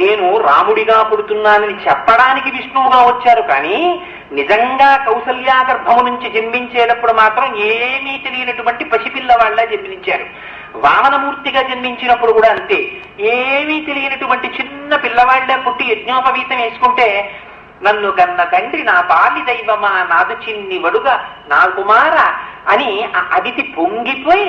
నేను రాముడిగా పుడుతున్నానని చెప్పడానికి విష్ణువుగా వచ్చారు కానీ నిజంగా కౌసల్యా గర్భము నుంచి జన్మించేటప్పుడు మాత్రం ఏమీ తెలియనటువంటి పసిపిల్లవాళ్ళ జన్మించారు. వామనమూర్తిగా జన్మించినప్పుడు కూడా అంతే. ఏమీ తెలియనటువంటి చిన్న పిల్లవాళ్ళే పుట్టి యజ్ఞోపవీతం వేసుకుంటే నన్ను కన్న తండ్రి నా పాలి దైవమా నాదు చిన్ని వడుగా నా కుమార అని ఆ అదితి పొంగిపోయి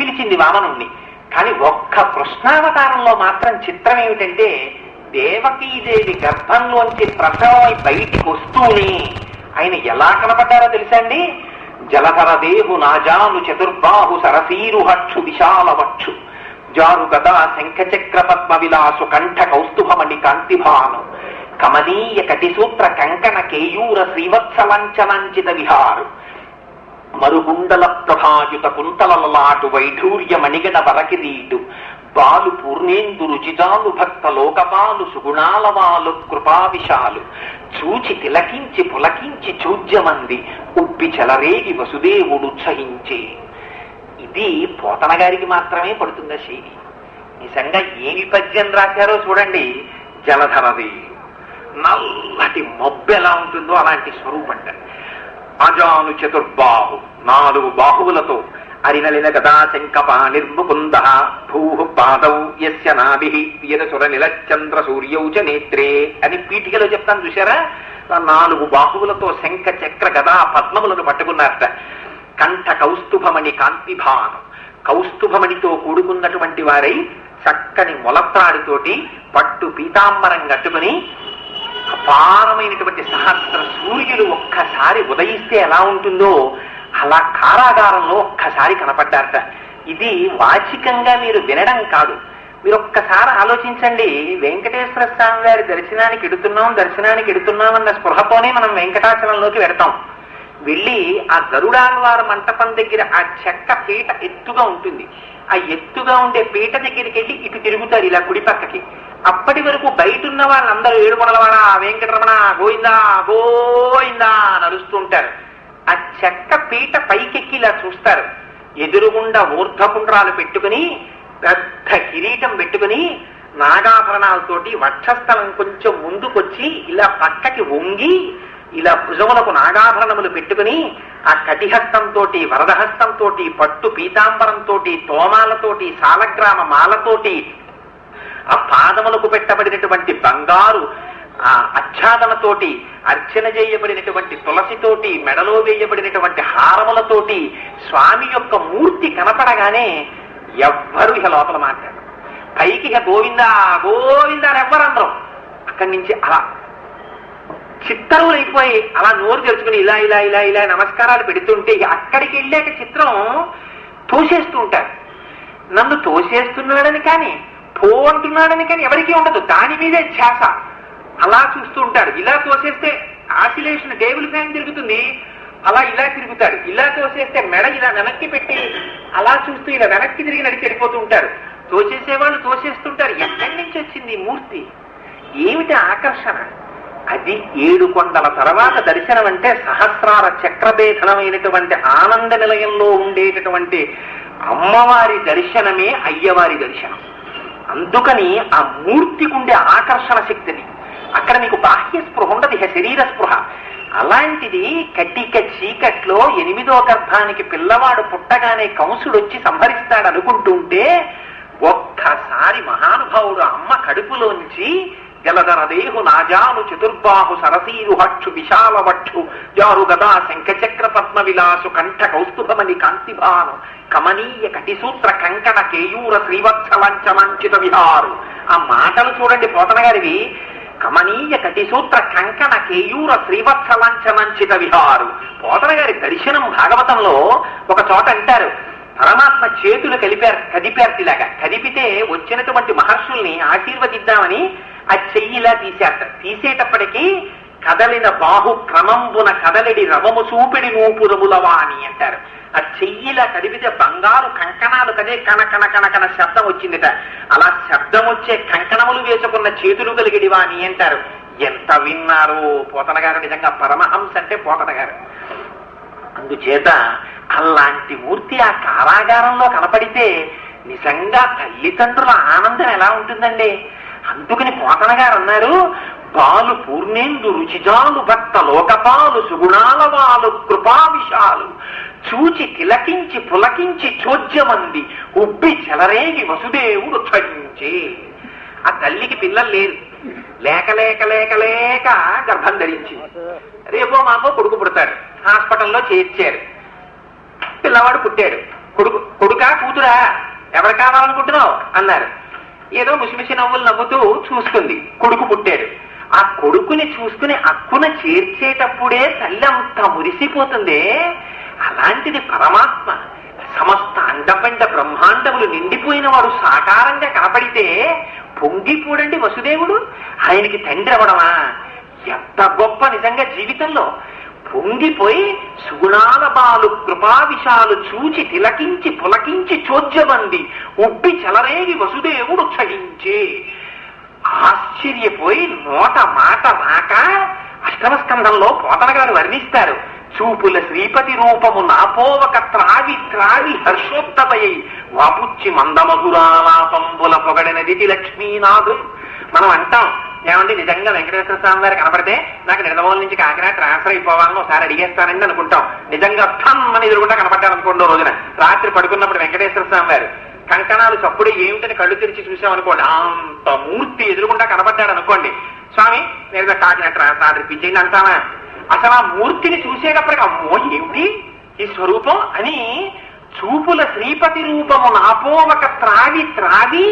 పిలిచింది వామనుణ్ణి. కానీ ఒక్క కృష్ణావతారంలో మాత్రం చిత్రం ఏమిటంటే దేవకీదేవి గర్భంలోంచి ప్రసవమై బయటికి వస్తూనే ఆయన ఎలా కనపడ్డారో తెలుసా అండి? జలధర దేహు నాజాను చతుర్బాహు సరసీరు హక్షు విశాల వక్షు జారు గదా శంఖచక్ర పద్మ విలాసు కంఠ కౌస్తుభమణి కాంతిభాను. కమనీయ కటిసూత్ర కంకణ కేయూర శ్రీవత్సలంచనంచిత విహారు. మరుగుండల ప్రభాయుత కుంతలలాటు వైఢూర్య మణిగణ వరకిరీటు బాలు పూర్ణేందు రుచిజాలు భక్త లోకపాలు సుగుణాల వాలు కృపావిశాలు. చూచి తిలకించి పులకించి చూజ్యమంది ఉబ్బి చెలరేగి వసుదేవుడు ఉత్సహించే. ఇది పోతన గారికి మాత్రమే పడుతుంది శైలి. నిజంగా ఏమి పద్యం రాశారో చూడండి జలధరది. నల్లటి మబ్బు ఎలా ఉంటుందో అలాంటి స్వరూపంట అజాను చతుర్బాహు నాలుగు బాహువులతో అరినలిన గదా శంకపా నిర్ముకుంద భూ పాదౌ యస్య నాభి వీరసుర నిలచంద్ర సూర్యౌ చ నేత్రే అని పీఠికలో చెప్తాను చూశారా? నాలుగు బాహువులతో శంఖ చక్ర గదా పద్మములను పట్టుకున్నారట. కంఠ కౌస్తుభమణి కాంతిభాను కౌస్తుభమణితో కూడుకున్నటువంటి వారై చక్కని మొలత్రాడితోటి పట్టు పీతాంబరం కట్టుకుని అపారమైనటువంటి సహస్ర సూర్యులు ఒక్కసారి ఉదయిస్తే ఎలా ఉంటుందో అలా కారాగారంలో ఒక్కసారి కనపడ్డారట. ఇది వాచికంగా మీరు వినడం కాదు. మీరు ఒక్కసారి ఆలోచించండి. వెంకటేశ్వర స్వామి వారి దర్శనానికి ఎడుతున్నాం దర్శనానికి ఎడుతున్నాం అన్న స్పృహతోనే మనం వెంకటాచలంలోకి వెడతాం. వెళ్ళి ఆ గరుడాలవార మంటపం దగ్గర ఆ చెక్క పీట ఎత్తుగా ఉంటుంది. ఆ ఎత్తుగా ఉండే పీట దగ్గరికి వెళ్ళి ఇటు తిరుగుతారు ఇలా కుడి పక్కకి. అప్పటి వరకు బయట ఉన్న వాళ్ళందరూ ఏడుకొండలవాడ వెంకటరమణ గోయిందా గోయిందా అని ఆ చెక్క పీట పైకెక్కి ఇలా చూస్తారు. ఎదురుగుండా ఊర్ధపుండ్రాలు పెట్టుకుని పెద్ద కిరీటం పెట్టుకుని నాగాభరణాలతోటి వక్షస్థలం కొంచెం ముందుకొచ్చి ఇలా పక్కకి వంగి ఇలా భుజములకు నాగాభరణములు పెట్టుకుని ఆ కటిహస్తంతో వరదహస్తంతో పట్టు పీతాంబరంతో తోమాలతోటి సాలగ్రామ మాలతోటి ఆ పాదములకు పెట్టబడినటువంటి బంగారు ఆ అచ్ఛాదనతోటి అర్చన చేయబడినటువంటి తులసితోటి మెడలో వేయబడినటువంటి హారములతోటి స్వామి యొక్క మూర్తి కనపడగానే ఎవ్వరు ఇక లోపల మాట్లాడరు. పైకి ఇక గోవిందా గోవిందా ఎవ్వరందరం. అక్కడి నుంచి అలా చిత్తరువులైపోయి అలా నోరు తెరుచుకుని ఇలా ఇలా ఇలా ఇలా నమస్కారాలు పెడుతుంటే అక్కడికి వెళ్ళాక చిత్రం తోసేస్తూ ఉంటారు. నన్ను తోసేస్తున్నాడని కానీ పో అంటున్నాడని కానీ ఎవరికీ ఉండదు. దాని మీదే ధ్యాస. అలా చూస్తూ ఉంటాడు. ఇలా తోసేస్తే ఆసిలేషన్ టేబుల్ ఫ్యాన్ తిరుగుతుంది. అలా ఇలా తిరుగుతాడు. ఇలా తోసేస్తే మెడ ఇలా వెనక్కి పెట్టి అలా చూస్తూ ఇలా వెనక్కి తిరిగి నడిచి వెళ్ళిపోతూ ఉంటారు తోసేసేవాళ్ళు తోసేస్తుంటారు. ఎక్కడి నుంచి వచ్చింది మూర్తి? ఏమిటి ఆకర్షణ? అది ఏడు కొండల తర్వాత దర్శనం అంటే సహస్రార చక్రభేదనమైనటువంటి ఆనంద నిలయంలో ఉండేటటువంటి అమ్మవారి దర్శనమే అయ్యవారి దర్శనం. అందుకని ఆ మూర్తికి ఉండే ఆకర్షణ శక్తిని అక్కడ మీకు బాహ్య స్పృహ ఉండదు శరీర స్పృహ. అలాంటిది కటిక చీకట్లో ఎనిమిదో గర్భానికి పిల్లవాడు పుట్టగానే కంసుడు వచ్చి సంహరిస్తాడు అనుకుంటుంటే ఒక్కసారి మహానుభావుడు అమ్మ కడుపులోంచి జలధర దేహు నాజాను చతుర్బాహు సరసీరు హక్షు విశాల వక్షు జారు గదా శంఖచక్ర పద్మ విలాసు కంఠ కౌస్తుభమని కాంతిభాను కమనీయ కటిసూత్ర కంకణ కేయూర శ్రీవత్సలంచలంచిత విహారు. ఆ మాటలు చూడండి పోతన గారివి కమనీయ కటిసూత్ర కంకణ కేయూర శ్రీవత్సలంచనంచిత విహారు. పోతన గారి దర్శనం భాగవతంలో ఒక చోట అంటారు. పరమాత్మ చేతులు కలిపారు కదిపారు కదిపితే వచ్చినటువంటి మహర్షుల్ని ఆశీర్వదిద్దామని ఆ చెయ్యిలా తీసేస్తారు. తీసేటప్పటికీ కదలిన బాహు క్రమంబున కదలిడి రవము చూపిడి నూపురములవా అని అంటారు. ఆ చెయ్యిలా కదిపితే బంగారు కంకణాలు కదే కన కన కణ కణ శబ్దం వచ్చిందిట. అలా శబ్దం వచ్చే కంకణములు వేసుకున్న చేతులు కలిగిడివా అని అంటారు. ఎంత విన్నారు పోతన గారు నిజంగా పరమహంస అంటే పోతన గారు అందుచేత అలాంటి మూర్తి ఆ కారాగారంలో కనపడితే నిజంగా తల్లిదండ్రుల ఆనందం ఎలా ఉంటుందండి? అందుకని పోతన గారు అన్నారు పాలు పూర్ణేందు రుచిజాలు భక్త లోకపాలు సుగుణాల వాలు కృపావిషాలు చూచి తిలకించి పులకించి చోద్యమంది ఉబ్బి చెలరేగి వసుదేవుడు ధ్వనించే ఆ తల్లికి పిల్లలు లేరు. లేక లేక లేక లేక గర్భం ధరించింది రేపో మాకో కొడుకు పుడతాడు. హాస్పిటల్లో చేర్చారు. పిల్లవాడు పుట్టాడు. కొడుకు కొడుకా కూతురా? ఎవరు కావాలనుకుంటున్నావు? అన్నారు. ఏదో ముసిమిసి నవ్వులు నవ్వుతూ చూసుకుంది. కొడుకు పుట్టాడు. ఆ కొడుకుని చూసుకుని అక్కున చేర్చేటప్పుడే తల్లి అంత మురిసిపోతుంది. అలాంటిది పరమాత్మ సమస్త అండపండ బ్రహ్మాండములు నిండిపోయిన వాడు సాకారంగా కనపడితే పొంగిపోడండి వసుదేవుడు ఆయనకి తండ్రి అవడమా ఎంత గొప్ప నిజంగా జీవితంలో. పొంగిపోయి సుగుణాల బాలు కృపావిశాలు చూచి తిలకించి పులకించి చోద్యమంది ఉబ్బి చెలరేగి వసుదేవుడు క్షయించే. ఆశ్చర్యపోయి నోట మాట రాక అష్టమస్కంధంలో పోతన గారు వర్ణిస్తారు. చూపుల శ్రీపతి రూపము నాపోవక త్రావి త్రావి హర్షోత్తమయ్యి వాపుచ్చి మందమధురాలాపంబుల పొగడినది లక్ష్మీనాథు మనం అంటాం ఏమండి నిజంగా వెంకటేశ్వర స్వామి వారు కనపడితే నాకు నిర్మూల నుంచి కాకినాడ ట్రాన్స్ఫర్ అయిపోవాలని ఒకసారి అడిగేస్తానండి అనుకుంటాం. నిజంగా థమ్ అని ఎదురుకుండా కనపడ్డారు అనుకోండి రోజున. రాత్రి పడుకున్నప్పుడు వెంకటేశ్వర స్వామి వారు కంకణాలు చప్పుడే ఏమిటని కళ్ళు తెరిచి చూసామనుకోండి అంత మూర్తి ఎదురుగుండా కనబడ్డాడు అనుకోండి. స్వామి నేను కాకినట్టు ట్రాన్స్ఫర్ ఇప్పించేయండి అంటామా అసలు ఆ మూర్తిని చూసేటప్పటికి అమ్మో ఏమిటి? ఈ స్వరూపం అని చూపుల శ్రీపతి రూపము నాపోవక త్రావి త్రావి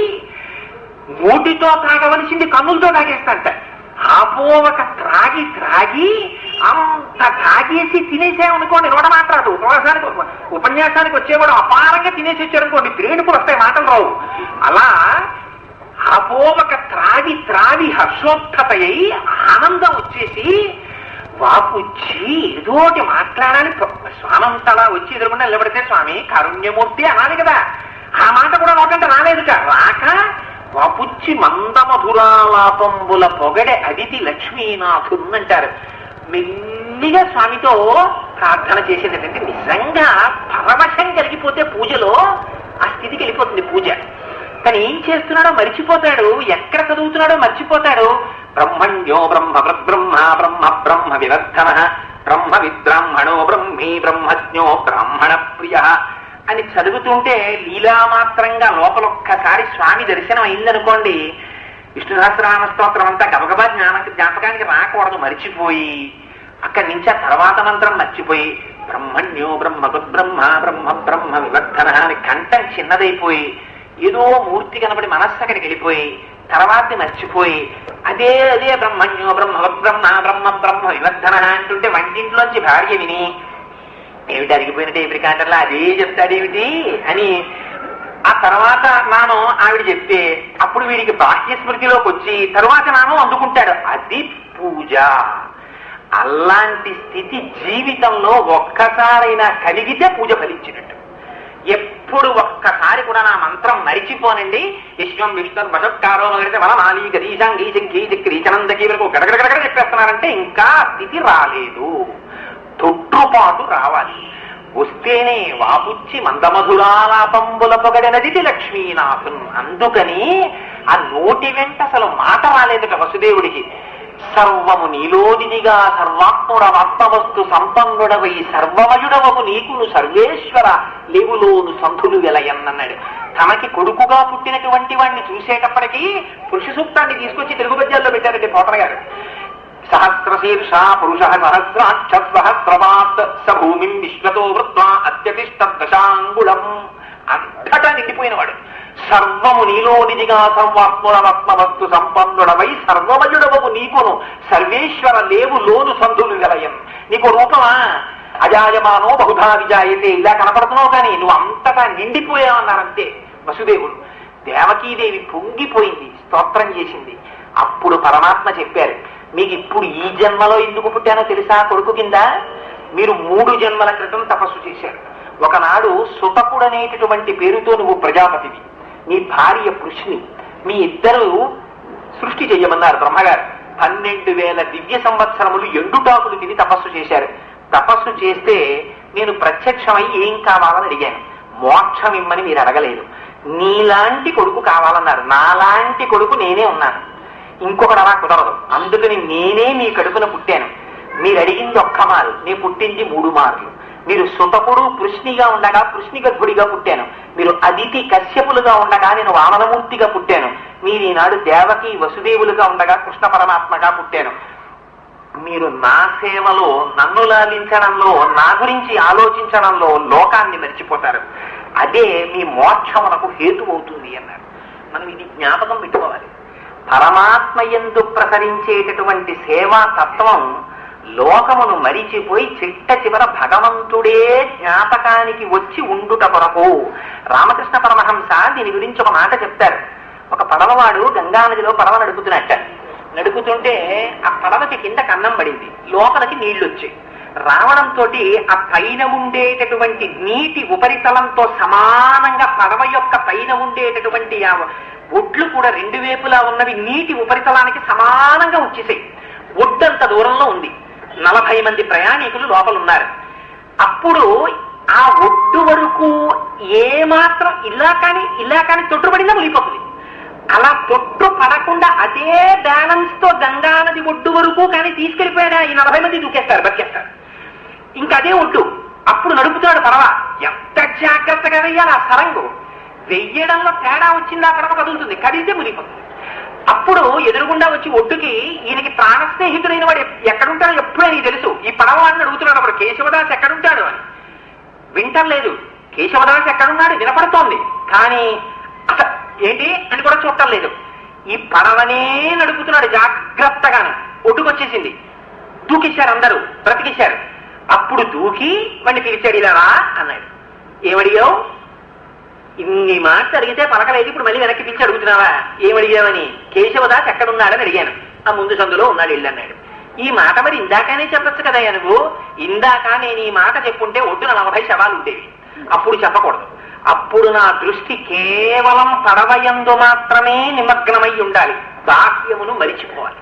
నోటితో తాగవలసింది కన్నులతో తాగేస్తాంట ఆపోవక త్రాగి త్రాగి అంత తాగేసి తినేసామనుకోండి నోట మాట రాదు ఉపవాసానికి ఉపన్యాసానికి ఉపన్యాసానికి వచ్చేవాడు అపారంగా తినేసి వచ్చారనుకోండి త్రేణుకులు వస్తాయి మాటలు రావు. అలా అపోవక త్రాగి త్రాగి హర్షోత్థతయ్యి ఆనందం వచ్చేసి వాపుచ్చి ఏదోటి మాట్లాడాలి. స్వామంతలా వచ్చి ఎదురుకుండా నిలబడితే స్వామి కారుణ్యమూర్తి అనాలి కదా. ఆ మాట కూడా నోటంటే రాలేదుట రాక వాపుచ్చి మందమధురాలాపంబుల పొగడే అదితి లక్ష్మీనాథున్ అంటారు మెల్లిగా స్వామితో ప్రార్థన చేసేది ఏంటంటే నిజంగా పరవశం కలిగిపోతే పూజలో ఆ స్థితికి వెళ్ళిపోతుంది పూజ. కానీ ఏం చేస్తున్నాడో మర్చిపోతాడు ఎక్కడ చదువుతున్నాడో మర్చిపోతాడు. బ్రహ్మణ్యో బ్రహ్మ బ్రహ్మ బ్రహ్మ బ్రహ్మ వివర్ధన బ్రహ్మ విబ్రాహ్మణో బ్రహ్మీ బ్రహ్మజ్ఞో బ్రాహ్మణ ప్రియ అని చదువుతుంటే లీలామాత్రంగా లోపల ఒక్కసారి స్వామి దర్శనం అయిందనుకోండి విష్ణు సహస్రనామ స్తోత్రం అంతా గబగబా జ్ఞాన జ్ఞాపకానికి రాకూడదు మరిచిపోయి. అక్కడి నుంచి ఆ తర్వాత మంత్రం మర్చిపోయి బ్రహ్మణ్యో బ్రహ్మ బ్రహ్మ బ్రహ్మ బ్రహ్మ వివర్ధన అని కంఠం చిన్నదైపోయి ఏదో మూర్తి కనబడి మనస్సు అక్కడికి వెళ్ళిపోయి తర్వాతని మర్చిపోయి అదే అదే బ్రహ్మణ్యో బ్రహ్మ బ్రహ్మ బ్రహ్మ బ్రహ్మ వివర్ధన అంటుంటే వంటింట్లోంచి భార్య విని ఏమిటి అరిగిపోయినట్టే ఇప్పుడు రికార్డర్లా అదే చెప్తాడేమిటి? అని ఆ తర్వాత నాను ఆవిడ చెప్తే అప్పుడు వీడికి బాహ్య స్మృతిలోకి వచ్చి తరువాత నాను అందుకుంటాడు అది పూజ. అలాంటి స్థితి జీవితంలో ఒక్కసారైనా కలిగితే పూజ ఫలించినట్టు. ఎప్పుడు ఒక్కసారి కూడా నా మంత్రం మరిచిపోనండి. విశ్వం విష్ణు వశత్కారో మొదలైతే మన నాలి గదీశం గీజం గీజ క్రీచనందకీ వరకు గడగడగడగడ చెప్పేస్తున్నారంటే ఇంకా స్థితి రాలేదు. తొట్టుపాటు రావాలి. వస్తేనే వాపుచ్చి మందమధురాలాపంబుల పొగడనది లక్ష్మీనాథున్. అందుకని ఆ నోటి వెంట అసలు మాట రాలేదుట వసుదేవుడికి. సర్వము నీలోదినిగా సర్వాత్ముడవాత్మవస్తు సంపన్నుడవై సర్వమయుడవము నీకును సర్వేశ్వర లేవులోను సంధులు వెలయన్నన్నాడు. తనకి కొడుకుగా పుట్టినటువంటి వాడిని చూసేటప్పటికీ పురుష సూక్తాన్ని తీసుకొచ్చి తెలుగు పద్యాల్లో పెట్టారండి పోతన గారు. సహస్రశీర్ష పురుష సహస్రాక్ష సహస్రవాత్ స భూమిం విశ్వతో వృత్వా అత్యతిష్ట దశాంగుళం. అంతటా నిండిపోయినవాడు సర్వము నీలోనిదిగా సర్వాత్మరవత్మవస్తు సంపన్నుడవై సర్వమయుడవము నీకును. సర్వేశ్వర లేవు లోను సంధులు నిలయం. నీకు రూపమా? అజాయమానో బహుధా విజాయతే. ఇలా కనపడుతున్నావు కానీ నువ్వు అంతటా నిండిపోయావన్నారంతే వసుదేవుడు. దేవకీదేవి పొంగిపోయింది స్తోత్రం చేసింది. అప్పుడు పరమాత్మ చెప్పారు మీకు ఇప్పుడు ఈ జన్మలో ఎందుకు పుట్టానో తెలుసా కొడుకు కింద? మీరు మూడు జన్మల క్రితం తపస్సు చేశారు. ఒకనాడు సుతకుడనేటటువంటి పేరుతో నువ్వు ప్రజాపతివి. నీ భార్య కృష్ణి మీ ఇద్దరు సృష్టి చెయ్యమన్నారు బ్రహ్మగారు. పన్నెండు వేల దివ్య సంవత్సరములు ఎండుటాకులు తిని తపస్సు చేశారు. తపస్సు చేస్తే నేను ప్రత్యక్షమై ఏం కావాలని అడిగాను. మోక్షం ఇమ్మని మీరు అడగలేదు. నీలాంటి కొడుకు కావాలన్నారు. నాలాంటి కొడుకు నేనే ఉన్నాను. ఇంకొకటి అలా కుదరదు. అందుకని నేనే మీ కడుపున పుట్టాను. మీరు అడిగింది ఒక్క మారు. నేను పుట్టింది మూడు మార్లు. మీరు సుతపుడు కృష్ణిగా ఉండగా కృష్ణి గర్భుడిగా పుట్టాను. మీరు అదితి కశ్యపులుగా ఉండగా నేను వామనమూర్తిగా పుట్టాను. మీరు ఈనాడు దేవకి వసుదేవులుగా ఉండగా కృష్ణ పరమాత్మగా పుట్టాను. మీరు నా సేవలో నన్ను లాలించడంలో నా గురించి ఆలోచించడంలో లోకాన్ని మర్చిపోతారు. అదే మీ మోక్షమునకు హేతు అవుతుంది అన్నారు. మనం ఇది జ్ఞాపకం పెట్టుకోవాలి. పరమాత్మ ఎందు ప్రసరించేటటువంటి సేవా తత్వం లోకమును మరిచిపోయి చిట్ట చివర భగవంతుడే జ్ఞాపకానికి వచ్చి ఉండుట కొరకు. రామకృష్ణ పరమహంస దీని గురించి ఒక మాట చెప్తారు. ఒక పడవవాడు గంగానదిలో పడవ నడుపుతున్నట్ట. నడుపుతుంటే ఆ పడవకి కింద కన్నం పడింది. లోపలికి నీళ్ళు వచ్చాయి రావడంతో ఆ పైన ఉండేటటువంటి నీటి ఉపరితలంతో సమానంగా పడవ యొక్క పైన ఉండేటటువంటి ఆ ఒడ్లు కూడా రెండు వైపులా ఉన్నవి. నీటి ఉపరితలానికి సమానంగా వచ్చేసాయి. ఒడ్డంత దూరంలో ఉంది. నలభై మంది ప్రయాణికులు లోపలున్నారు. అప్పుడు ఆ ఒడ్డు వరకు ఏ మాత్రం ఇలా కానీ ఇలా కానీ తొట్టుపడిందా మునిగిపోతుంది. అలా తొట్టు పడకుండా అదే బ్యాలెన్స్తో గంగా నది ఒడ్డు వరకు కానీ తీసుకెళ్ళిపోయాడా ఈ నలభై మంది దూకేస్తారు బతికేస్తారు. ఇంకా అదే ఒడ్డు. అప్పుడు నడుపుతాడు పరవ ఎంత జాగ్రత్తగా వెయ్యాలి ఆ సరంగు. వెయ్యడంలో తేడా వచ్చిందా? పడవ కదులుతుంది. కదిలితే మునిగిపోతుంది. అప్పుడు ఎదురుగుండా వచ్చి ఒడ్డుకి ఈయనకి ప్రాణ స్నేహితుడైన వాడు ఎక్కడుంటాడో ఎప్పుడూ నీకు తెలుసు. ఈ పడవాడిని అడుగుతున్నాడు అప్పుడు కేశవదాస్ ఎక్కడుంటాడు అని. వింటలేదు. కేశవదాస్ ఎక్కడున్నాడు? వినపడుతోంది. కానీ అసలు ఏంటి అని కూడా చూడటం లేదు ఈ పడవనే నడుపుతున్నాడు జాగ్రత్తగానే. ఒడ్డుకొచ్చేసింది. దూకిచ్చారు అందరూ. బ్రతికిచ్చారు అప్పుడు దూకి వాడిని పిలిచాడు ఇలా రా అన్నాడు. ఏమడిగావు? ఇన్ని మాటలు అడిగితే పలకలేదు ఇప్పుడు మళ్ళీ వెనక్కి పిలిచి అడుగుతున్నావా? ఏమడిగావని కేశవదాస్ ఎక్కడున్నాడని అడిగాను. ఆ ముందు సందులో ఉన్నాడు ఇల్లన్నాడు ఈ మాట మరి ఇందాకనే చెప్పొచ్చు కదా నువ్వు? ఇందాక నేను ఈ మాట చెప్పుంటే ఒడ్డున నలభై శవాలు ఉండేవి. అప్పుడు చెప్పకూడదు. అప్పుడు నా దృష్టి కేవలం పడవయందు మాత్రమే నిమగ్నమై ఉండాలి. బాహ్యమును మరిచిపోవాలి.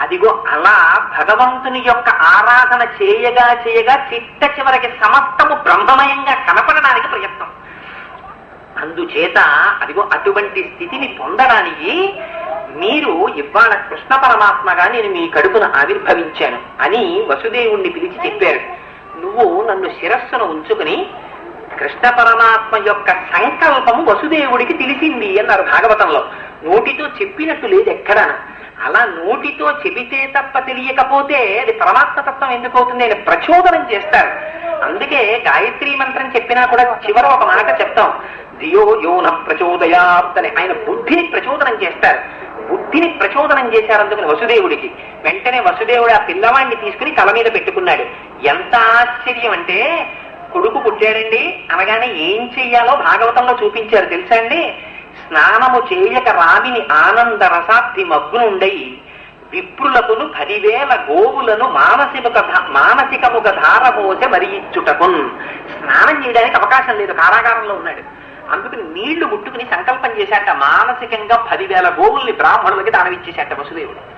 అదిగో అలా భగవంతుని యొక్క ఆరాధన చేయగా చేయగా చిట్ట చివరికి సమస్తము బ్రహ్మమయంగా కనపడడానికి ప్రయత్నం. అందుచేత అదిగో అటువంటి స్థితిని పొందడానికి మీరు ఇవాళ కృష్ణ పరమాత్మగా నేను మీ కడుపున ఆవిర్భవించాను అని వసుదేవుణ్ణి పిలిచి చెప్పారు. నువ్వు నన్ను శిరస్సును ఉంచుకుని కృష్ణ పరమాత్మ యొక్క సంకల్పము వసుదేవుడికి తెలిసింది అన్నారు భాగవతంలో. నోటితో చెప్పినట్టు లేదు ఎక్కడా అలా నోటితో చెబితే తప్ప తెలియకపోతే అది పరమాత్మ తత్వం ఎందుకు అవుతుంది అని ప్రచోదనం చేస్తారు. అందుకే గాయత్రి మంత్రం చెప్పినా కూడా చివర ఒక మాట చెప్తాం. ధియో యోన ప్రచోదయాత్తని ఆయన బుద్ధిని ప్రచోదనం చేస్తారు. బుద్ధిని ప్రచోదనం చేశారు అందుకని వసుదేవుడికి. వెంటనే వసుదేవుడు ఆ పిల్లవాడిని తీసుకుని తల మీద పెట్టుకున్నాడు. ఎంత ఆశ్చర్యం అంటే కొడుకు పుట్టాడండి అనగానే ఏం చెయ్యాలో భాగవతంలో చూపించారు తెలుసా అండి? స్నానము చేయక రావిని ఆనంద రసాప్తి మగ్గునుండై విప్రులకును పదివేల గోవులను మానసిక మానసికముగ ధారమోస మరి ఇచ్చుటకున్ స్నానం చేయడానికి అవకాశం లేదు కారాగారంలో ఉన్నాడు. అందుకని నీళ్ళు ముట్టుకుని సంకల్పం చేశాట మానసికంగా పదివేల గోవుల్ని బ్రాహ్మణులకి దానవిచ్చేశాట వసుదేవుడు.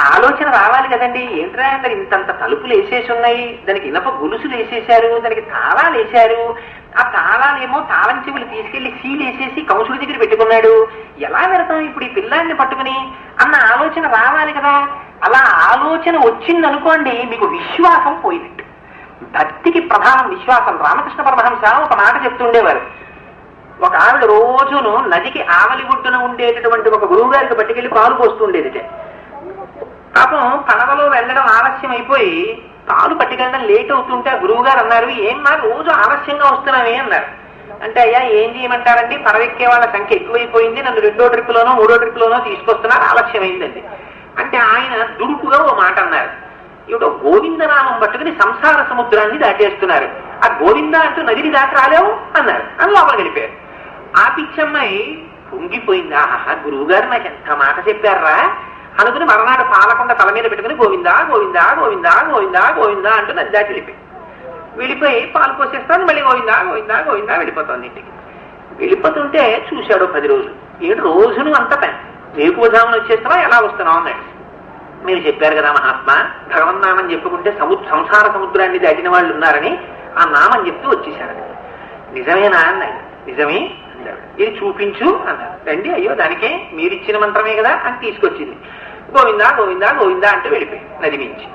ఆలోచన రావాలి కదండి ఏంట్రా మరి ఇంతంత తలుపులు వేసేసి ఉన్నాయి దానికి ఇనప గొలుసులు వేసేశారు దానికి తాళాలు వేశారు. ఆ తాళాలేమో తాళం చెవులు తీసుకెళ్ళి సీలు వేసేసి కౌసుడి దగ్గర పెట్టుకున్నాడు. ఎలా పెడతాం ఇప్పుడు ఈ పిల్లాన్ని పట్టుకుని? అన్న ఆలోచన రావాలి కదా. అలా ఆలోచన వచ్చిందనుకోండి మీకు విశ్వాసం పోయినట్టు. భక్తికి ప్రధానం విశ్వాసం. రామకృష్ణ పరమహంస ఒక మాట చెప్తుండేవారు. ఒక ఆవిడ రోజును నదికి ఆవలి ఒడ్డున ఉండేటటువంటి ఒక గురువు గారికి పట్టుకెళ్ళి పాలు పోస్తుండేది పాపం పడవలో వెళ్ళడం ఆలస్యం అయిపోయి పాలు పట్టుకెళ్ళడం లేట్ అవుతుంటే ఆ గురువు గారు అన్నారు ఏం మా రోజు ఆలస్యంగా వస్తున్నామే అన్నారు. అంటే అయ్యా ఏం చేయమంటారండి? పడవెక్కే వాళ్ళ సంఖ్య ఎక్కువైపోయింది. నన్ను రెండో ట్రిప్లోనో మూడో ట్రిప్లోనో తీసుకొస్తున్నారు. ఆలస్యం అయిందండి అంటే ఆయన దుడుకుగా ఓ మాట అన్నారు. ఇవిడో గోవిందనామం పట్టుకుని సంసార సముద్రాన్ని దాటేస్తున్నారు. ఆ గోవింద అంటూ నదిని దాటి రాలేవు అన్నారు. అని లోపల గడిపారు ఆ పిచ్చమ్మాయి పొంగిపోయింది. ఆహా గురువు గారు నాకు ఎంత మాట చెప్పారా? అనుకుని మరనాడు పాలకొండ తల మీద పెట్టుకుని గోవిందా గోవిందా గోవిందా గోవిందా గోవిందా అంటూ నది దాటి వెళ్ళిపోయి వెళ్ళిపోయి పాలు పోసేస్తాను మళ్ళీ గోవిందా గోవిందా గోవిందా వెళ్ళిపోతుంది ఇంటికి. వెళ్ళిపోతుంటే చూశాడు పది రోజులు. ఏడు రోజును అంత పని. వేకువధామం వచ్చేస్తావా? ఎలా వస్తున్నావు అన్నాడు. మీరు చెప్పారు కదా మహాత్మ భగవన్నామం చెప్పుకుంటే సము సంసార సముద్రాన్ని దాటిన వాళ్ళు ఉన్నారని ఆ నామం చెప్తూ వచ్చేసారు నిజమేనా అన్నాడు. నిజమే అన్నాడు. ఇది చూపించు అన్నాడు. రండి అయ్యో దానికే మీరిచ్చిన మంత్రమే కదా అని తీసుకొచ్చింది. గోవిందా గోవిందా గోవిందా అంటే వెళ్ళిపోయి నది మించి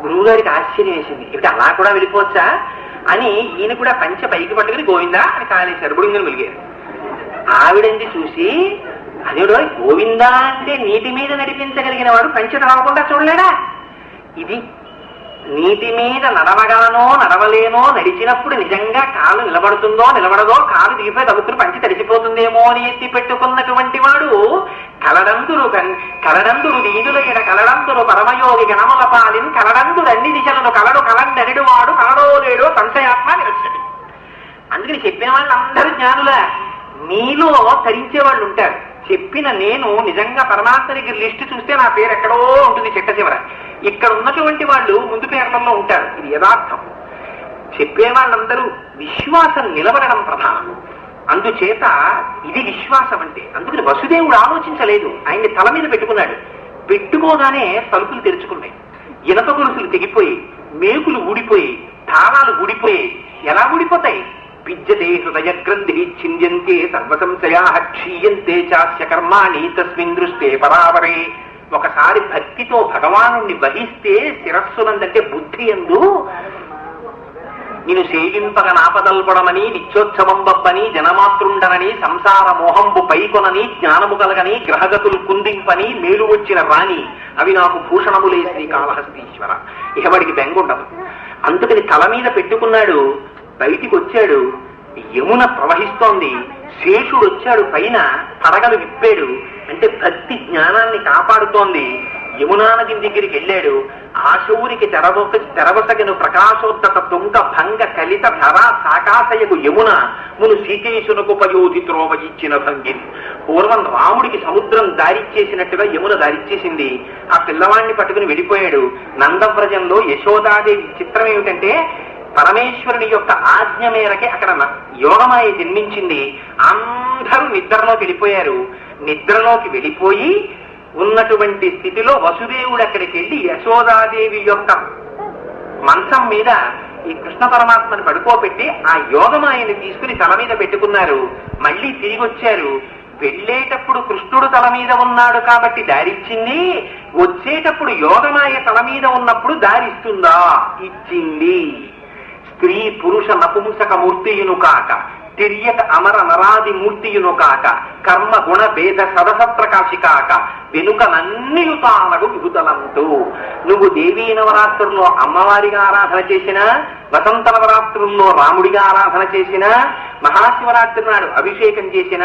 గురువు గారికి ఆశ్చర్యం వేసింది. ఇప్పుడు అలా కూడా వెళ్ళిపోవచ్చా అని ఈయన కూడా పంచ పైకి పట్టుకుని గోవిందా అని కాలేశారు బుడింగని వెలిగారు ఆవిడంది చూసి అదేడో గోవిందా అంటే నీటి మీద నడిపించగలిగిన వాడు పంచ రావకుండా చూడలేడా? ఇది నీటి మీద నడవగలనో నడవలేనో నడిచినప్పుడు నిజంగా కాలు నిలబడుతుందో నిలబడదో కాలు దిగిపోయి తగ్గుతున్న పంచి తడిచిపోతుందేమో అని ఎత్తి పెట్టుకున్నటువంటి వాడు కలడందురు కన్- కలడందురు దీనుల ఎడ కలడందురు పరమయోగి గణముల పాలిన్ కలడందురు అన్ని దిశలను కలడు కలండనడు వాడు కలడో లేడో సంశయాత్మ నిరసడి అందుకని చెప్పిన వాళ్ళందరూ జ్ఞానుల మీలో తరించే వాళ్ళు ఉంటారు. చెప్పిన నేను నిజంగా పరమాత్మ దగ్గర లిస్ట్ చూస్తే నా పేరు ఎక్కడో ఉంటుంది చిట్ట చివర. ఇక్కడ ఉన్నటువంటి వాళ్ళు ముందు పేర్లలో ఉంటారు. ఇది యథార్థం. చెప్పే వాళ్ళందరూ విశ్వాసం నిలబడడం ప్రధానం. అందుచేత ఇది విశ్వాసం అంటే. అందుకని వసుదేవుడు ఆలోచించలేదు. ఆయన్ని తల మీద పెట్టుకున్నాడు. పెట్టుకోగానే తలుపులు తెరుచుకున్నాయి. ఇనప గొలుసులు తెగిపోయి మేకులు ఊడిపోయి తాళాలు ఊడిపోయి ఎలా ఊడిపోతాయి? విద్యతే హృదయ గ్రంథి ఛింద్యంతే సర్వసంశయా క్షీయంతే చాస్య కర్మాణి తస్మిన్ దృష్టే పరావరే ఒకసారి భక్తితో భగవాను వహిస్తే శిరస్సునందంటే బుద్ధి ఎందు? నేను సేవింపగ నాపదల్పడమని నిత్యోత్సవం బప్పని జనమాతృండనని సంసార మోహంబు పైకొనని జ్ఞానము కలగని గ్రహగతులు కుందింపని మేలు వచ్చిన రాణి. అవి నాకు భూషణములే శ్రీకాళహస్తీశ్వర ఇక వాడికి బెంగుండదు. అందుకని తల మీద పెట్టుకున్నాడు బయటికి వచ్చాడు యమున ప్రవహిస్తోంది. శేషుడు వచ్చాడు పైన పడగలు విప్పాడు. అంటే భక్తి జ్ఞానాన్ని కాపాడుతోంది. యమునా నది దగ్గరికి వెళ్ళాడు. ఆశౌరికి తెరవక తెరవసగను ప్రకాశోత్తత తుంగ భంగ కలిత ధర సాకాశయకు యమున మును సీకేశునకు పయోధి త్రోవ ఇచ్చిన భంగి పూర్వం రాముడికి సముద్రం దారిచ్చేసినట్టుగా యమున దారిచ్చేసింది. ఆ పిల్లవాడిని పట్టుకుని వెళ్ళిపోయాడు. నందవ్రజంలో యశోదాదేవి చిత్రం ఏమిటంటే పరమేశ్వరుని యొక్క ఆజ్ఞ మేరకే అక్కడ యోగమాయ జన్మించింది. అందరూ నిద్రలోకి వెళ్ళిపోయారు. నిద్రలోకి వెళ్ళిపోయి ఉన్నటువంటి స్థితిలో వసుదేవుడు అక్కడికి వెళ్ళి యశోదాదేవి యొక్క మంచం మీద ఈ కృష్ణ పరమాత్మని పడుకోబెట్టి ఆ యోగమాయని తీసుకుని తల మీద పెట్టుకున్నారు. మళ్ళీ తిరిగి వచ్చారు. వెళ్ళేటప్పుడు కృష్ణుడు తల మీద ఉన్నాడు కాబట్టి దారిచ్చింది వచ్చేటప్పుడు యోగమాయ తల మీద ఉన్నప్పుడు దారిస్తుందా ఇచ్చింది. స్త్రీ పురుష నపుంసక మూర్తియును కాక తిరియక అమర నరాది మూర్తియును కాక కర్మ గుణ భేద సదస ప్రకాశి కాక వెనుక నన్నియు తానగు విభుతలంటూ నువ్వు దేవీ నవరాత్రుల్లో అమ్మవారిగా ఆరాధన చేసినా వసంత నవరాత్రుల్లో రాముడిగా ఆరాధన చేసినా మహాశివరాత్రి నాడు అభిషేకం చేసిన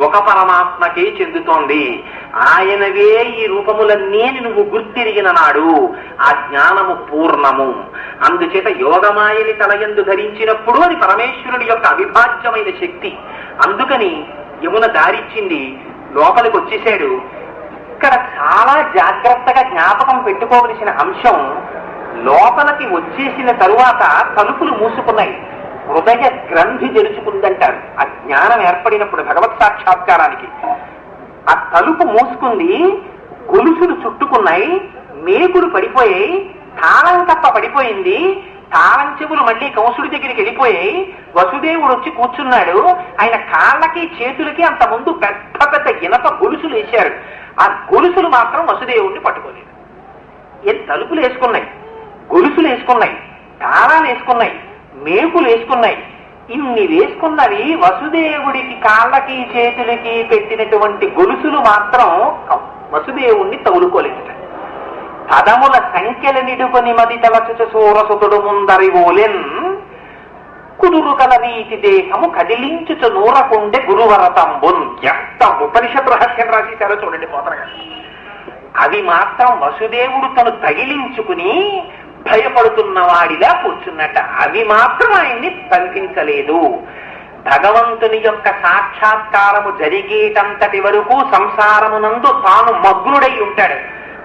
ఒక పరమాత్మకే చెందుతోంది. ఆయనవే ఈ రూపములన్నీ నువ్వు గుర్తిరిగిన నాడు. ఆ జ్ఞానము పూర్ణము. అందుచేత యోగమాయని తలయందు ధరించినప్పుడు అది పరమేశ్వరుడి యొక్క అవిభాజ్యమైన శక్తి. అందుకని యమున దారిచ్చింది లోపలికి వచ్చేసాడు ఇక్కడ చాలా జాగ్రత్తగా జ్ఞాపకం పెట్టుకోవలసిన అంశం లోపలికి వచ్చేసిన తరువాత తలుపులు మూసుకున్నాయి. హృదయ గ్రంథి తెరుచుకుందంటారు. ఆ జ్ఞానం ఏర్పడినప్పుడు భగవత్ సాక్షాత్కారానికి. ఆ తలుపు మూసుకుంది గొలుసులు చుట్టుకున్నాయి మేకులు పడిపోయాయి తాళం తప్ప పడిపోయింది. తాళం చెవులు మళ్ళీ కంసుడి దగ్గరికి వెళ్ళిపోయాయి. వసుదేవుడు వచ్చి కూర్చున్నాడు. ఆయన కాళ్ళకి చేతులకి అంత ముందు పెద్ద పెద్ద ఇనప గొలుసులు వేశారు. ఆ గొలుసులు మాత్రం వసుదేవుడిని పట్టుకోలేదు. ఏం తలుపులు వేసుకున్నాయి? గొలుసులు వేసుకున్నాయి. తాళాలు వేసుకున్నాయి. మేకులు వేసుకున్నాయి. ఇన్ని వేసుకున్నవి వసుదేవుడికి కాళ్ళకి చేతులకి పెట్టినటువంటి గొలుసులు మాత్రం వసుదేవుణ్ణి తగులుకోలేదు పదముల సంఖ్యల నిడుకొని మది తలచుచు సూరసుతుడు ముందరివోలెన్ కుదురు కల నీతి దేహము కదిలించుచు నూరకుండే గురువరతంబున్ ఎంత ఉపనిషత్ రహస్యం రాసేశారో చూడండి పోతరగా అవి మాత్రం వసుదేవుడు తను తగిలించుకుని భయపడుతున్న వాడిలా కూర్చున్నట్ట అవి మాత్రం ఆయన్ని బంధించలేదు భగవంతుని యొక్క సాక్షాత్కారము జరిగేటంతటి వరకు సంసారమునందు తాను మగ్నుడై ఉంటాడు.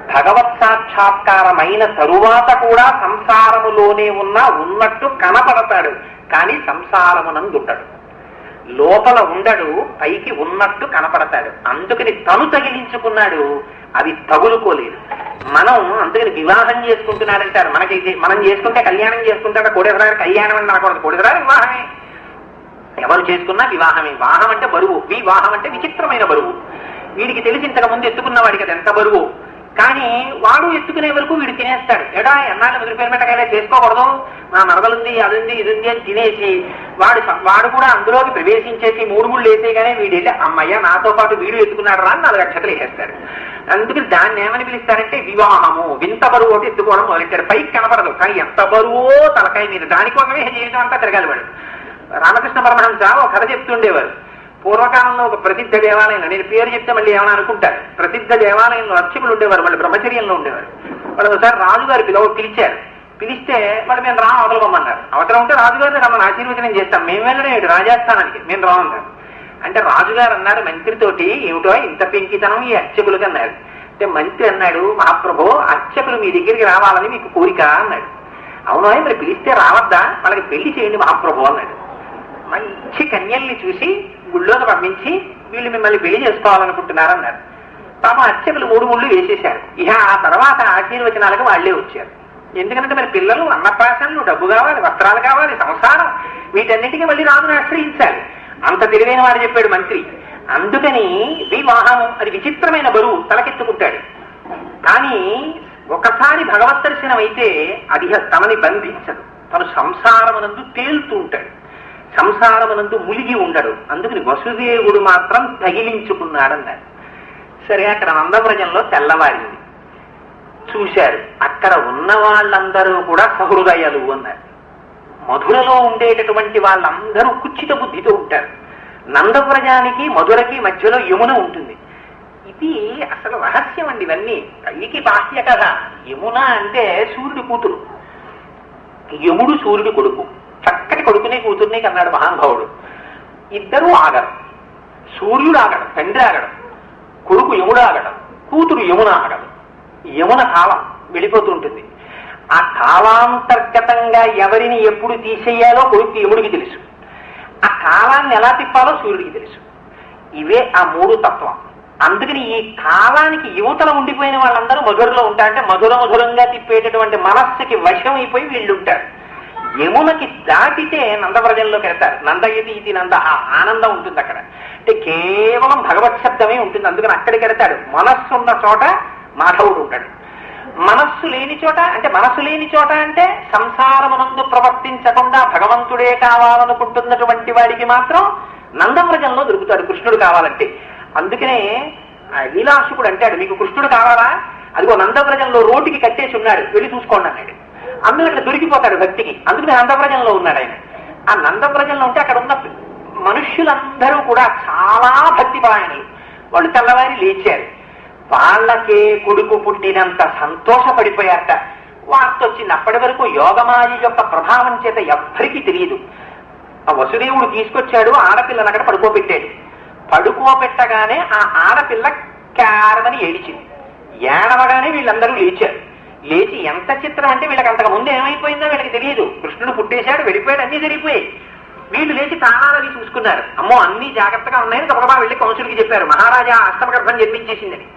భగవత్ సాక్షాత్కారమైన తరువాత కూడా సంసారములోనే ఉన్న ఉన్నట్టు కనపడతాడు కానీ సంసారమునందుండడు. లోపల ఉండడు పైకి ఉన్నట్టు కనపడతాడు. అందుకని తను తగిలించుకున్నాడు అది తగులుకోలేదు. మనం అందుకని వివాహం చేసుకుంటున్నాడంటారు మనకి మనం చేసుకుంటే కళ్యాణం చేసుకుంటాడు? కోడేశ్వరారు కళ్యాణం అని అనకూడదు. కోడేశ్వరారు వివాహమే. ఎవరు చేసుకున్నా వివాహమే. వాహం అంటే బరువు. వివాహం అంటే విచిత్రమైన బరువు. వీడికి తెలిసి ఇంతకు ముందు ఎత్తుకున్న వాడికి అది ఎంత బరువు? కానీ వాడు ఎత్తుకునే వరకు వీడు తినేస్తాడు. ఎడా ఎన్నాళ్ళు ముదిరి పేరు పెట్టగానే చేసుకోకూడదు? నా మరదలుంది అది ఉంది ఇది ఉంది అని తినేసి వాడు వాడు కూడా అందులోకి ప్రవేశించేసి మూడు ముళ్ళు వేసేగానే వీడు వెళ్ళి అమ్మయ్య నాతో పాటు వీడు ఎత్తుకున్నాడు రా అని నాలుగు అక్షతలు వేసేస్తాడు. అందుకని దాన్ని ఏమని పిలుస్తారంటే వివాహము వింత బరువు ఒకటి ఎత్తుకోవడం మొదలెట్టారు పైకి కనపడదు కానీ ఎంత బరువో తలకాయ మీద. దానికోసమే జీవితం అంతా తిరగాలి వాడు. రామకృష్ణ పరమహంస ఒక కథ చెప్తుండేవారు. పూర్వకాలంలో ఒక ప్రసిద్ధ దేవాలయంలో నేను పేరు చెప్తే మళ్ళీ ఏమైనా అనుకుంటారు? ప్రసిద్ధ దేవాలయంలో అర్చకులు ఉండేవారు వాళ్ళు బ్రహ్మచర్యంలో ఉండేవారు. వాళ్ళు ఒకసారి రాజుగారు పిలవ పిలిచారు. పిలిస్తే వాళ్ళు మేము రా అవతలమన్నారు అవతల ఉంటే రాజుగారిని రమ్మని ఆశీర్వచనం చేస్తాం. మేము వెళ్ళడం రాజస్థానానికి. మేము రామన్నారు అంటే రాజుగారు అన్నారు మంత్రితోటి ఏమిటో ఇంత పెంకితనం ఈ అర్చకులకు అన్నారు. అంటే మంత్రి అన్నాడు మహాప్రభు అర్చకులు మీ దగ్గరికి రావాలని మీకు కోరిక అన్నాడు. అవును మరి పిలిస్తే రావద్దా? వాళ్ళకి పెళ్ళి చేయండి మహాప్రభు అన్నాడు. మంచి కన్యల్ని చూసి గుళ్ళోకి పంపించి వీళ్ళు మిమ్మల్ని పెళ్ళి చేసుకోవాలనుకుంటున్నారన్నారు. పాప అర్చకులు మూడు ముళ్ళు వేసేశారు. ఇక ఆ తర్వాత ఆశీర్వచనాలకు వాళ్ళే వచ్చారు. ఎందుకంటే మరి పిల్లలు అన్నప్రాసనలు డబ్బు కావాలి వస్త్రాలు కావాలి సంసారం వీటన్నిటికీ మళ్ళీ రాజును ఆశ్రయించాలి. అంత తెలివైన వాడు చెప్పాడు మంత్రి. అందుకని వివాహం అది విచిత్రమైన బరువు తలకెత్తుకుంటాడు. కానీ ఒకసారి భగవత్ దర్శనం అయితే అది తమని బంధించదు. తను సంసారమునందు తేలుతూ ఉంటాడు. సంసారమునందు ములిగి ఉండడు. అందుకని వసుదేవుడు మాత్రం తగిలించుకున్నాడన్నారు సరే అక్కడ నందవ్రజంలో తెల్లవారింది. చూశారు అక్కడ ఉన్న వాళ్ళందరూ కూడా సహృదయలు అన్నారు. మధురలో ఉండేటటువంటి వాళ్ళందరూ కుచ్చిత బుద్ధితో ఉంటారు. నందవ్రజానికి మధురకి మధ్యలో యమున ఉంటుంది. ఇది అసలు రహస్యం అండి ఇవన్నీ. పైకి బాహ్య కథ. యమున అంటే సూర్యుడి కూతురు. యముడు సూర్యుడి కొడుకు. చక్క కొడుకుని కూతుర్ని కన్నాడు మహానుభావుడు. ఇద్దరూ ఆగరు సూర్యుడు ఆగడు. తండ్రి ఆగడు కొడుకు యముడు ఆగడు కూతురు యమున ఆగదు యమున కాలం వెళ్ళిపోతుంటుంది. ఆ కాలాంతర్గతంగా ఎవరిని ఎప్పుడు తీసేయాలో కొడుకు యముడికి తెలుసు. ఆ కాలాన్ని ఎలా తిప్పాలో సూర్యుడికి తెలుసు. ఇవే ఆ మూడు తత్వం. అందుకని ఈ కాలానికి యువతల ఉండిపోయిన వాళ్ళందరూ మధురలో ఉంటారంటే మధుర మధురంగా తిప్పేటటువంటి మనస్సుకి వశం అయిపోయి వీళ్ళుంటారు. యమునకి దాటితే నందవ్రజంలోకి వెళ్తారు. నందయతి ఇది నంద ఆ ఆనందం ఉంటుంది అక్కడ. అంటే కేవలం భగవత్ శబ్దమే ఉంటుంది అందుకని అక్కడికి వెళ్తాడు. మనస్సు ఉన్న చోట మాధవుడు ఉంటాడు. మనస్సు లేని చోట అంటే మనస్సు లేని చోట అంటే సంసారమునందు ప్రవర్తించకుండా భగవంతుడే కావాలనుకుంటున్నటువంటి వాడికి మాత్రం నందవ్రజంలో దొరుకుతాడు. కృష్ణుడు కావాలంటే. అందుకనే ఆ అంటాడు మీకు కృష్ణుడు కావాలా? అదిగో నందవ్రజంలో రోడ్డుకి కట్టేసి ఉన్నాడు. వెళ్ళి చూసుకోండి అన్నాడు. అందులో అక్కడ దొరికిపోతాడు భక్తికి. అందుకని నందవ్రజంలో ఉన్నాడు ఆయన. ఆ నందవ్రజంలో ఉంటే అక్కడ ఉన్న మనుష్యులందరూ కూడా చాలా భక్తి వాళ్ళు తెల్లవారి లేచారు. వాళ్ళకే కొడుకు పుట్టినంత సంతోషపడిపోయారట. వార్త వచ్చింది. అప్పటి వరకు యోగమాయ యొక్క ప్రభావం చేత ఎవ్వరికీ తెలియదు. ఆ వసుదేవుడు తీసుకొచ్చాడు ఆడపిల్లని అక్కడ పడుకోబెట్టాడు. పడుకోబెట్టగానే ఆ ఆడపిల్ల కారమని ఏడిచింది. ఏడవగానే వీళ్ళందరూ లేచారు. లేచి ఎంత చిత్రం అంటే వీళ్ళకి అంతకు ముందు ఏమైపోయిందో వీళ్ళకి తెలియదు. కృష్ణుడు పుట్టేశాడు వెళ్ళిపోయాడు అన్ని జరిగిపోయాయి. వీళ్ళు లేచి తాళాలని చూసుకున్నారు. అమ్మో అన్ని జాగ్రత్తగా ఉన్నాయని గబగబా వెళ్ళి కౌన్సిల్కి చెప్పారు. మహారాజా అష్టమగర్భం జన్మించేసిందని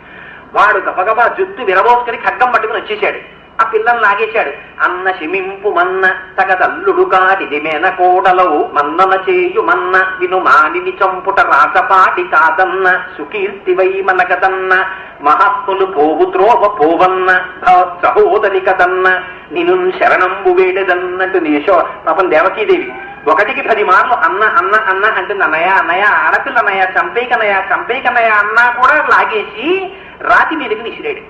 వాడు గబగబా జుత్తు విరబోసుకుని ఖడ్గం పట్టుకుని వచ్చేశాడు. ఆ పిల్లల్ని లాగేశాడు. అన్న శిమింపు మన్న తగదల్లుడు కాటిది మేన కోడలవు మన్నన చేయు మన్న విను మానిని చంపుట రాజపాటి కాదన్న సుకీర్తివై మనకదన్న మహాత్ములు పోవు త్రోవ పోవన్న సహోదరి కదన్న నిను శరణంబు వేడదన్నట్టు నేషో పాపం దేవకీదేవి. ఒకటికి పది మార్లు అన్న అన్న అన్న అంటుంది అన్నయ్య అన్నయ్య ఆడపిల్ల అన్నయ్య చంపేకనయ్య చంపేకనయ్య అన్నా కూడా లాగేసి రాతి మీదకి విసిరాడు